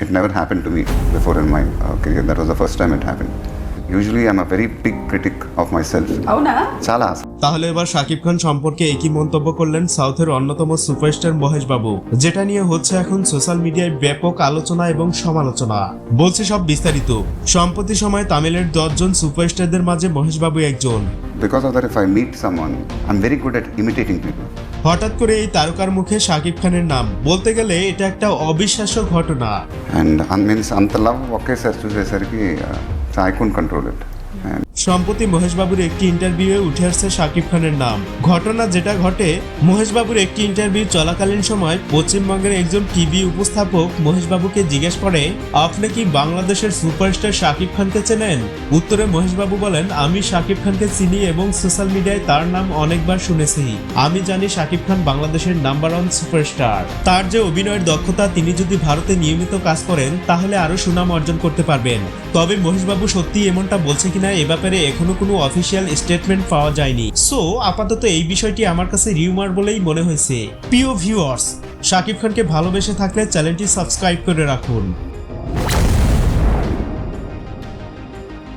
it never happened to me before in my uh, career. That was the first time it happened. Usually, I'm a very big critic of myself. అవునా Chala. তাহলে এবার শাকিব খান সম্পর্কে একই মন্তব্য করলেন সাউথের অন্যতম সুপারস্টার মহেশ বাবু যেটা নিয়ে হচ্ছে এখন সোশ্যাল মিডিয়ায় ব্যাপক আলোচনা এবং সমালোচনা বলছে সব বিস্তারিত সম্প্রতি সময়ে তামিলের দশজন সুপারস্টারদের মাঝে মহেশ বাবু একজন Because of that, if I meet someone, I'm very good at imitating people. হঠাৎ করে এই তারকার মুখে সাকিব খানের নাম। বলতে গেলে এটা একটা অবিশ্বাস্য ঘটনা। অ্যান্ড আনমিন সান্তলাম ওকে স্যার চুজে স্যার কি আই কন্ট্রোল ইট সম্প্রতি মহেশবাবুর একটি ইন্টারভিউয়ে উঠে আসছে শাকিব খানের নাম। ঘটনা যেটা ঘটে, মহেশবাবুর একটি ইন্টারভিউ চলাকালীন সময় পশ্চিমবঙ্গের একজন টিভি উপস্থাপক মহেশবাবুকে জিজ্ঞেস করে, আপনি কি বাংলাদেশের সুপারস্টার শাকিব খানকে চেনেন? উত্তরে মহেশবাবু বলেন, আমি শাকিব খানকে চিনি এবং সোশ্যাল মিডিয়ায় তার নাম অনেকবার শুনেছি। আমি জানি শাকিব খান বাংলাদেশের নাম্বার ওয়ান সুপারস্টার। তার যে অভিনয়ের দক্ষতা, তিনি যদি ভারতে নিয়মিত কাজ করেন, তাহলে আরও সুনাম অর্জন করতে পারবেন। তবে মহেশবাবু সত্যি এমনটা বলছে কিনা এ ব্যাপারে এখনও কোনো অফিসিয়াল স্টেটমেন্ট পাওয়া যায়নি। সো আপাতত এই বিষয়টি আমার কাছে রিউমার বলেই মনে হয়েছে। পিও ভিউয়ার্স শাকিব খানকে ভালোবেসে থাকলে চ্যানেলটি সাবস্ক্রাইব করে রাখুন।